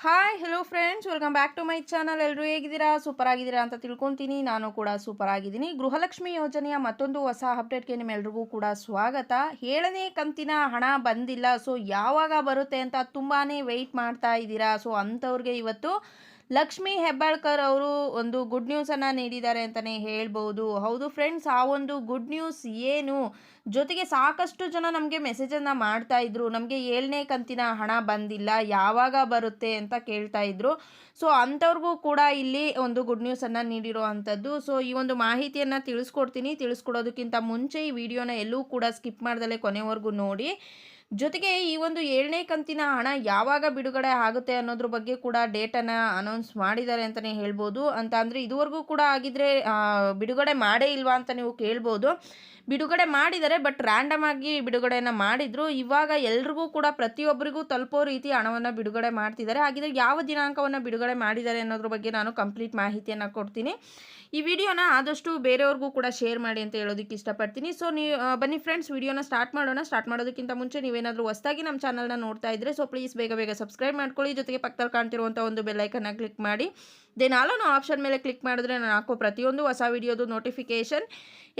Hi hello friends welcome back to my channel ಎಲ್ಲರೂ ಹೇಗಿದ್ದೀರಾ? Super ಆಗಿದ್ದೀರಾ ಅಂತ ತಿಳ್ಕೊತೀನಿ. ನಾನು ಕೂಡ ಸೂಪರ್ ಆಗಿದ್ದೀನಿ ಗೃಹಲಕ್ಷ್ಮಿ ಯೋಜನೆಯ ಮತ್ತೊಂದು ಹೊಸ ಅಪ್ಡೇಟ್ಗೆ ನಿಮ್ಮೆಲ್ರಿಗೂ ಕೂಡ ಸ್ವಾಗತ. ಏಳನೇ ಕಂತಿನ ಹಣ ಬಂದಿಲ್ಲ. ಸೊ ಯಾವಾಗ ಬರುತ್ತೆ ಅಂತ ತುಂಬಾ ವೆಯ್ಟ್ ಮಾಡ್ತಾ ಇದ್ದೀರಾ? ಸೊ ಅಂಥವ್ರಿಗೆ ಇವತ್ತು ಲಕ್ಷ್ಮಿ ಹೆಬ್ಬಾಳ್ಕರ್ ಅವರು ಒಂದು ಗುಡ್ ನ್ಯೂಸನ್ನು ನೀಡಿದ್ದಾರೆ ಅಂತಲೇ ಹೇಳ್ಬೋದು. ಹೌದು ಫ್ರೆಂಡ್ಸ್ ಆ ಒಂದು ಗುಡ್ ನ್ಯೂಸ್ ಏನು? ಜೊತೆಗೆ ಸಾಕಷ್ಟು ಜನ ನಮಗೆ ಮೆಸೇಜನ್ನು ಮಾಡ್ತಾ ಇದ್ರು. ನಮಗೆ ಏಳನೇ ಕಂತಿನ ಹಣ ಬಂದಿಲ್ಲ, ಯಾವಾಗ ಬರುತ್ತೆ ಅಂತ ಕೇಳ್ತಾ ಇದ್ರು. ಸೊ ಅಂಥವ್ರಿಗೂ ಕೂಡ ಇಲ್ಲಿ ಒಂದು ಗುಡ್ ನ್ಯೂಸನ್ನು ನೀಡಿರೋ ಅಂಥದ್ದು ಸೊ ಈ ಒಂದು ಮಾಹಿತಿಯನ್ನು ತಿಳಿಸ್ಕೊಡ್ತೀನಿ. ತಿಳಿಸ್ಕೊಡೋದಕ್ಕಿಂತ ಮುಂಚೆ ಈ ವಿಡಿಯೋನ ಎಲ್ಲೂ ಕೂಡ ಸ್ಕಿಪ್ ಮಾಡ್ದಲೇ ಕೊನೆವರೆಗೂ ನೋಡಿ. ಜೊತೆಗೆ ಈ ಒಂದು ಏಳನೇ ಕಂತಿನ ಹಣ ಯಾವಾಗ ಬಿಡುಗಡೆ ಆಗುತ್ತೆ ಅನ್ನೋದ್ರ ಬಗ್ಗೆ ಕೂಡ ಡೇಟನ್ನು ಅನೌನ್ಸ್ ಮಾಡಿದ್ದಾರೆ ಅಂತಲೇ ಹೇಳ್ಬೋದು. ಅಂತ ಅಂದರೆ ಇದುವರೆಗೂ ಕೂಡ ಆಗಿದ್ರೆ ಬಿಡುಗಡೆ ಮಾಡೇ ಇಲ್ವಾ ಅಂತ ನೀವು ಕೇಳ್ಬೋದು. ಬಿಡುಗಡೆ ಮಾಡಿದ್ದಾರೆ ಬಟ್ ರ್ಯಾಂಡಮ್ ಆಗಿ ಬಿಡುಗಡೆಯನ್ನು ಮಾಡಿದ್ರು. ಇವಾಗ ಎಲ್ರಿಗೂ ಕೂಡ ಪ್ರತಿಯೊಬ್ಬರಿಗೂ ತಲುಪೋ ರೀತಿ ಹಣವನ್ನು ಬಿಡುಗಡೆ ಮಾಡ್ತಿದ್ದಾರೆ. ಹಾಗಿದ್ರೆ ಯಾವ ದಿನಾಂಕವನ್ನು ಬಿಡುಗಡೆ ಮಾಡಿದ್ದಾರೆ ಅನ್ನೋದ್ರ ಬಗ್ಗೆ ನಾನು ಕಂಪ್ಲೀಟ್ ಮಾಹಿತಿಯನ್ನು ಕೊಡ್ತೀನಿ. ಈ ವಿಡಿಯೋನ ಆದಷ್ಟು ಬೇರೆಯವ್ರಿಗೂ ಕೂಡ ಶೇರ್ ಮಾಡಿ ಅಂತ ಹೇಳೋದಕ್ಕೆ ಇಷ್ಟಪಡ್ತೀನಿ. ಸೊ ನೀವು ಬನ್ನಿ ಫ್ರೆಂಡ್ಸ್ ವಿಡಿಯೋನ ಸ್ಟಾರ್ಟ್ ಮಾಡೋಣ. ಸ್ಟಾರ್ಟ್ ಮಾಡೋದಕ್ಕಿಂತ ಮುಂಚೆ ನೀವೇನಾದರೂ ಹೊಸದಾಗಿ ನಮ್ಮ ಚಾನಲ್ನ ನೋಡ್ತಾ ಇದ್ದರೆ ಸೊ ಪ್ಲೀಸ್ ಬೇಗ ಬೇಗ ಸಬ್ಸ್ಕ್ರೈಬ್ ಮಾಡ್ಕೊಳ್ಳಿ. ಜೊತೆಗೆ ಪಕ್ಕದಲ್ಲಿ ಕಾಣ್ತಿರುವಂಥ ಒಂದು ಬೆಲ್ಲೈಕನ್ನ ಕ್ಲಿಕ್ ಮಾಡಿ. ದೆನ್ ಆಲೋನ ಆಪ್ಷನ್ ಮೇಲೆ ಕ್ಲಿಕ್ ಮಾಡಿದ್ರೆ ನಾನು ಹಾಕೋ ಪ್ರತಿಯೊಂದು ಹೊಸ ವಿಡಿಯೋದು ನೋಟಿಫಿಕೇಷನ್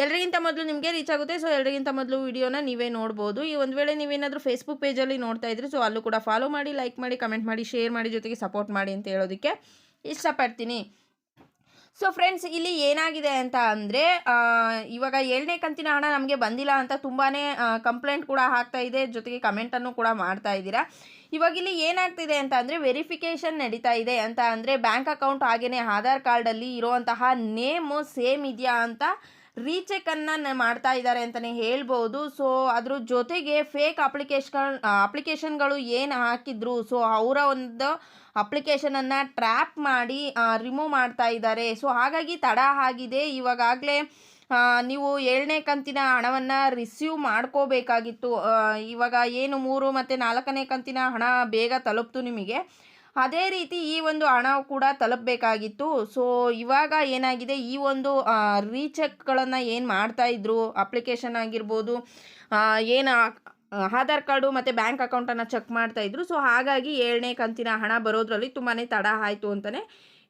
ಎಲ್ಲರಿಗಿಂತ ಮೊದಲು ನಿಮಗೆ ರೀಚ್ ಆಗುತ್ತೆ. ಸೊ ಎಲ್ಲರಿಗಿಂತ ಮೊದಲು ವಿಡಿಯೋನ ನೀವೇ ನೋಡ್ಬೋದು. ಈ ಒಂದು ವೇಳೆ ನೀವೇನಾದರೂ ಫೇಸ್ಬುಕ್ ಪೇಜಲ್ಲಿ ನೋಡ್ತಾ ಇದ್ರಿ ಸೊ ಅಲ್ಲೂ ಕೂಡ ಫಾಲೋ ಮಾಡಿ ಲೈಕ್ ಮಾಡಿ ಕಮೆಂಟ್ ಮಾಡಿ ಶೇರ್ ಮಾಡಿ, ಜೊತೆಗೆ ಸಪೋರ್ಟ್ ಮಾಡಿ ಅಂತ ಹೇಳೋದಕ್ಕೆ ಇಷ್ಟಪಡ್ತೀನಿ. ಸೊ ಫ್ರೆಂಡ್ಸ್ ಇಲ್ಲಿ ಏನಾಗಿದೆ ಅಂತ ಅಂದರೆ ಇವಾಗ ಏಳನೇ ಕಂತಿನ ಹಣ ನಮಗೆ ಬಂದಿಲ್ಲ ಅಂತ ತುಂಬಾ ಕಂಪ್ಲೇಂಟ್ ಕೂಡ ಹಾಕ್ತಾ ಇದೆ. ಜೊತೆಗೆ ಕಮೆಂಟನ್ನು ಕೂಡ ಮಾಡ್ತಾ ಇದ್ದೀರಾ. ಇವಾಗ ಇಲ್ಲಿ ಏನಾಗ್ತಿದೆ ಅಂತ ಅಂದರೆ ವೆರಿಫಿಕೇಷನ್ ನಡೀತಾ ಇದೆ ಅಂತ ಅಂದರೆ ಬ್ಯಾಂಕ್ ಅಕೌಂಟ್ ಹಾಗೆಯೇ ಆಧಾರ್ ಕಾರ್ಡಲ್ಲಿ ಇರೋವಂತಹ ನೇಮು ಸೇಮ್ ಇದೆಯಾ ಅಂತ ರೀಚೆಕನ್ನು ಮಾಡ್ತಾ ಇದ್ದಾರೆ ಅಂತಲೇ ಹೇಳ್ಬೋದು. ಸೊ, ಅದ್ರ ಜೊತೆಗೆ ಫೇಕ್ ಅಪ್ಲಿಕೇಶನ್ ಅಪ್ಲಿಕೇಶನ್ಗಳು ಏನು ಹಾಕಿದ್ರು, ಸೊ, ಅವರ ಒಂದು ಅಪ್ಲಿಕೇಶನನ್ನು ಟ್ರ್ಯಾಪ್ ಮಾಡಿ ರಿಮೂವ್ ಮಾಡ್ತಾ ಇದ್ದಾರೆ. ಸೊ, ಹಾಗಾಗಿ ತಡ ಆಗಿದೆ. ಇವಾಗಲೇ ನೀವು ಏಳನೇ ಕಂತಿನ ಹಣವನ್ನು ರಿಸೀವ್ ಮಾಡ್ಕೋಬೇಕಾಗಿತ್ತು. ಇವಾಗ ಏನು ಮೂರು ಮತ್ತು ನಾಲ್ಕನೇ ಕಂತಿನ ಹಣ ಬೇಗ ತಲುಪ್ತು ನಿಮಗೆ. ಅದೇ ರೀತಿ ಈ ಒಂದು ಹಣ ಕೂಡ ತಲುಪಬೇಕಾಗಿತ್ತು. ಸೊ ಇವಾಗ ಏನಾಗಿದೆ? ಈ ಒಂದು ರೀಚೆಕ್ಗಳನ್ನು ಏನು ಮಾಡ್ತಾಯಿದ್ರು ಅಪ್ಲಿಕೇಶನ್ ಆಗಿರ್ಬೋದು ಏನು ಆಧಾರ್ ಕಾರ್ಡು ಮತ್ತು ಬ್ಯಾಂಕ್ ಅಕೌಂಟನ್ನು ಚೆಕ್ ಮಾಡ್ತಾಯಿದ್ರು ಸೊ ಹಾಗಾಗಿ ಏಳನೇ ಕಂತಿನ ಹಣ ಬರೋದ್ರಲ್ಲಿ ತುಂಬಾ ತಡ ಆಯಿತು ಅಂತಲೇ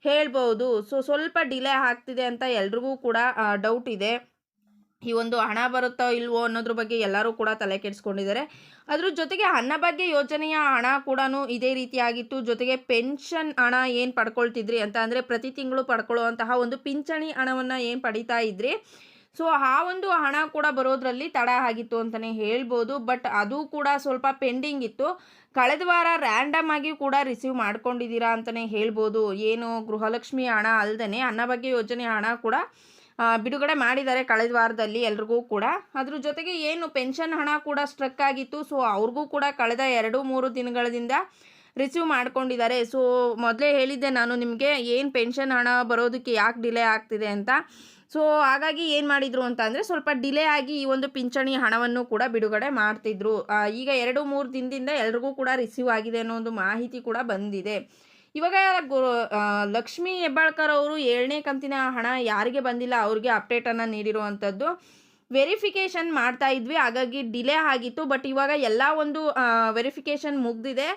ಹೇಳ್ಬೋದು. ಸೊ ಸ್ವಲ್ಪ ಡಿಲೇ ಆಗ್ತಿದೆ ಅಂತ ಎಲ್ರಿಗೂ ಕೂಡ ಡೌಟ್ ಇದೆ. ಈ ಒಂದು ಹಣ ಬರುತ್ತೋ ಇಲ್ವೋ ಅನ್ನೋದ್ರ ಬಗ್ಗೆ ಎಲ್ಲರೂ ಕೂಡ ತಲೆ ಕೆಡಿಸ್ಕೊಂಡಿದ್ದಾರೆ. ಅದ್ರ ಜೊತೆಗೆ ಅನ್ನಭಾಗ್ಯ ಯೋಜನೆಯ ಹಣ ಕೂಡ ಇದೇ ರೀತಿಯಾಗಿತ್ತು. ಜೊತೆಗೆ ಪೆನ್ಷನ್ ಹಣ ಏನು ಪಡ್ಕೊಳ್ತಿದ್ರಿ ಅಂತ ಅಂದರೆ ಪ್ರತಿ ತಿಂಗಳು ಪಡ್ಕೊಳ್ಳುವಂತಹ ಒಂದು ಪಿಂಚಣಿ ಹಣವನ್ನು ಏನು ಪಡಿತಾ ಇದ್ರಿ? ಸೊ, ಆ ಒಂದು ಹಣ ಕೂಡ ಬರೋದ್ರಲ್ಲಿ ತಡ ಆಗಿತ್ತು ಅಂತಲೇ ಹೇಳ್ಬೋದು. ಬಟ್ ಅದು ಕೂಡ ಸ್ವಲ್ಪ ಪೆಂಡಿಂಗ್ ಇತ್ತು. ಕಳೆದ ವಾರ ರ್ಯಾಂಡಮ್ ಆಗಿ ಕೂಡ ರಿಸೀವ್ ಮಾಡ್ಕೊಂಡಿದ್ದೀರಾ ಅಂತಲೇ ಹೇಳ್ಬೋದು. ಏನು ಗೃಹಲಕ್ಷ್ಮಿ ಹಣ ಅಲ್ಲದೆ ಅನ್ನಭಾಗ್ಯ ಯೋಜನೆ ಹಣ ಕೂಡ ಬಿಡುಗಡೆ ಮಾಡಿದ್ದಾರೆ ಕಳೆದ ವಾರದಲ್ಲಿ ಎಲ್ರಿಗೂ ಕೂಡ. ಅದ್ರ ಜೊತೆಗೆ ಏನು ಪೆನ್ಷನ್ ಹಣ ಕೂಡ ಸ್ಟ್ರಕ್ ಆಗಿತ್ತು. ಸೊ ಅವ್ರಿಗೂ ಕೂಡ ಕಳೆದ ಎರಡು, ಮೂರು ದಿನಗಳಿಂದ ರಿಸೀವ್ ಮಾಡ್ಕೊಂಡಿದ್ದಾರೆ. ಸೊ ಮೊದಲೇ ಹೇಳಿದ್ದೆ ನಾನು ನಿಮಗೆ ಏನು ಪೆನ್ಷನ್ ಹಣ ಬರೋದಕ್ಕೆ ಯಾಕೆ ಡಿಲೇ ಆಗ್ತಿದೆ ಅಂತ. ಸೊ ಹಾಗಾಗಿ ಏನು ಮಾಡಿದರು ಅಂತ ಅಂದರೆ ಸ್ವಲ್ಪ ಡಿಲೇ ಆಗಿ ಈ ಒಂದು ಪಿಂಚಣಿ ಹಣವನ್ನು ಕೂಡ ಬಿಡುಗಡೆ ಮಾಡ್ತಿದ್ರು. ಈಗ ಎರಡು, ಮೂರು ದಿನದಿಂದ ಎಲ್ರಿಗೂ ಕೂಡ ರಿಸೀವ್ ಆಗಿದೆ ಅನ್ನೋ ಒಂದು ಮಾಹಿತಿ ಕೂಡ ಬಂದಿದೆ. ಇವಾಗ ಲಕ್ಷ್ಮೀ ಹೆಬ್ಬಾಳ್ಕರ್ ಅವರು ಏಳನೇ ಕಂತಿನ ಹಣ ಯಾರಿಗೆ ಬಂದಿಲ್ಲ, ಅವ್ರಿಗೆ ಅಪ್ಡೇಟನ್ನು ನೀಡಿರುವಂಥದ್ದು ವೆರಿಫಿಕೇಷನ್ ಮಾಡ್ತಾ ಇದ್ವಿ, ಹಾಗಾಗಿ ಡಿಲೇ ಆಗಿತ್ತು ಬಟ್ ಇವಾಗ ಎಲ್ಲ ಒಂದು ವೆರಿಫಿಕೇಷನ್ ಮುಗ್ದಿದೆ.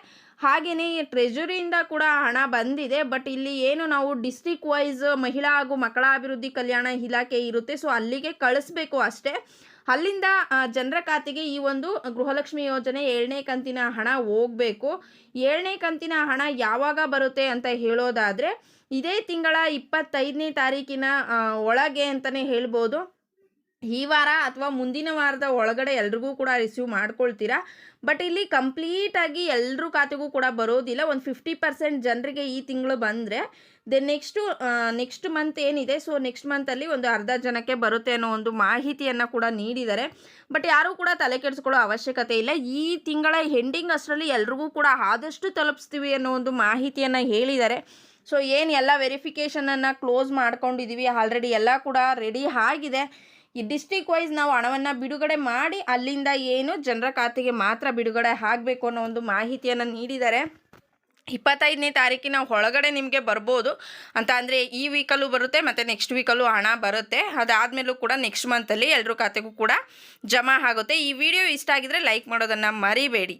ಹಾಗೆಯೇ ಟ್ರೆಜರಿಯಿಂದ ಕೂಡ ಹಣ ಬಂದಿದೆ ಬಟ್ ಇಲ್ಲಿ ಏನು ನಾವು ಡಿಸ್ಟಿಕ್ ವೈಸ್ ಮಹಿಳಾ ಹಾಗೂ ಮಕ್ಕಳ ಅಭಿವೃದ್ಧಿ ಕಲ್ಯಾಣ ಇಲಾಖೆ ಇರುತ್ತೆ ಸೊ ಅಲ್ಲಿಗೆ ಕಳಿಸ್ಬೇಕು ಅಷ್ಟೇ. ಅಲ್ಲಿಂದ ಜನರ ಖಾತೆಗೆ ಈ ಒಂದು ಗೃಹಲಕ್ಷ್ಮಿ ಯೋಜನೆ ಏಳನೇ ಕಂತಿನ ಹಣ ಹೋಗಬೇಕು. ಏಳನೇ ಕಂತಿನ ಹಣ ಯಾವಾಗ ಬರುತ್ತೆ ಅಂತ ಹೇಳೋದಾದರೆ, ಇದೇ ತಿಂಗಳ ಇಪ್ಪತ್ತೈದನೇ ತಾರೀಕಿನ ಒಳಗೆ ಅಂತಲೇ ಹೇಳ್ಬೋದು. ಈ ವಾರ ಅಥವಾ ಮುಂದಿನ ವಾರದ ಒಳಗಡೆ ಎಲ್ರಿಗೂ ಕೂಡ ರಿಸೀವ್ ಮಾಡ್ಕೊಳ್ತೀರಾ. ಬಟ್ ಇಲ್ಲಿ ಕಂಪ್ಲೀಟಾಗಿ ಎಲ್ಲರೂ ಖಾತೆಗೂ ಕೂಡ ಬರೋದಿಲ್ಲ. ಒಂದು ಫಿಫ್ಟಿ ಪರ್ಸೆಂಟ್ ಜನರಿಗೆ ಈ ತಿಂಗಳು ಬಂದರೆ ದೆನ್ ನೆಕ್ಸ್ಟು ನೆಕ್ಸ್ಟ್ ಮಂತ್ ಏನಿದೆ? ಸೊ ನೆಕ್ಸ್ಟ್ ಮಂತಲ್ಲಿ ಒಂದು ಅರ್ಧ ಜನಕ್ಕೆ ಬರುತ್ತೆ ಅನ್ನೋ ಒಂದು ಮಾಹಿತಿಯನ್ನು ಕೂಡ ನೀಡಿದ್ದಾರೆ. ಬಟ್ ಯಾರೂ ಕೂಡ ತಲೆ ಕೆಡಿಸ್ಕೊಳ್ಳೋ ಅವಶ್ಯಕತೆ ಇಲ್ಲ. ಈ ತಿಂಗಳ ಹೆಂಡಿಂಗ್ ಅಷ್ಟರಲ್ಲಿ ಎಲ್ರಿಗೂ ಕೂಡ ಆದಷ್ಟು ತಲುಪಿಸ್ತೀವಿ ಅನ್ನೋ ಒಂದು ಮಾಹಿತಿಯನ್ನು ಹೇಳಿದ್ದಾರೆ. ಸೊ ಏನು ಎಲ್ಲ ವೆರಿಫಿಕೇಷನನ್ನು ಕ್ಲೋಸ್ ಮಾಡ್ಕೊಂಡಿದ್ದೀವಿ ಆಲ್ರೆಡಿ ಎಲ್ಲ ಕೂಡ ರೆಡಿ ಆಗಿದೆ. ಈ ಡಿಸ್ಟಿಕ್ ವೈಸ್ ನಾವು ಹಣವನ್ನು ಬಿಡುಗಡೆ ಮಾಡಿ ಅಲ್ಲಿಂದ ಏನು ಜನರ ಖಾತೆಗೆ ಮಾತ್ರ ಬಿಡುಗಡೆ ಆಗಬೇಕು ಅನ್ನೋ ಒಂದು ಮಾಹಿತಿಯನ್ನು ನೀಡಿದ್ದಾರೆ. ಇಪ್ಪತ್ತೈದನೇ ತಾರೀಕಿನ ಒಳಗಡೆ ನಿಮಗೆ ಬರ್ಬೋದು ಅಂತ ಅಂದರೆ ಈ ವೀಕಲ್ಲೂ ಬರುತ್ತೆ ಮತ್ತು ನೆಕ್ಸ್ಟ್ ವೀಕಲ್ಲೂ ಹಣ ಬರುತ್ತೆ. ಅದಾದಮೇಲೂ ಕೂಡ ನೆಕ್ಸ್ಟ್ ಮಂತಲ್ಲಿ ಎಲ್ಲರೂ ಖಾತೆಗೂ ಕೂಡ ಜಮಾ ಆಗುತ್ತೆ. ಈ ವಿಡಿಯೋ ಇಷ್ಟ ಆಗಿದ್ರೆ ಲೈಕ್ ಮಾಡೋದನ್ನು ಮರಿಬೇಡಿ.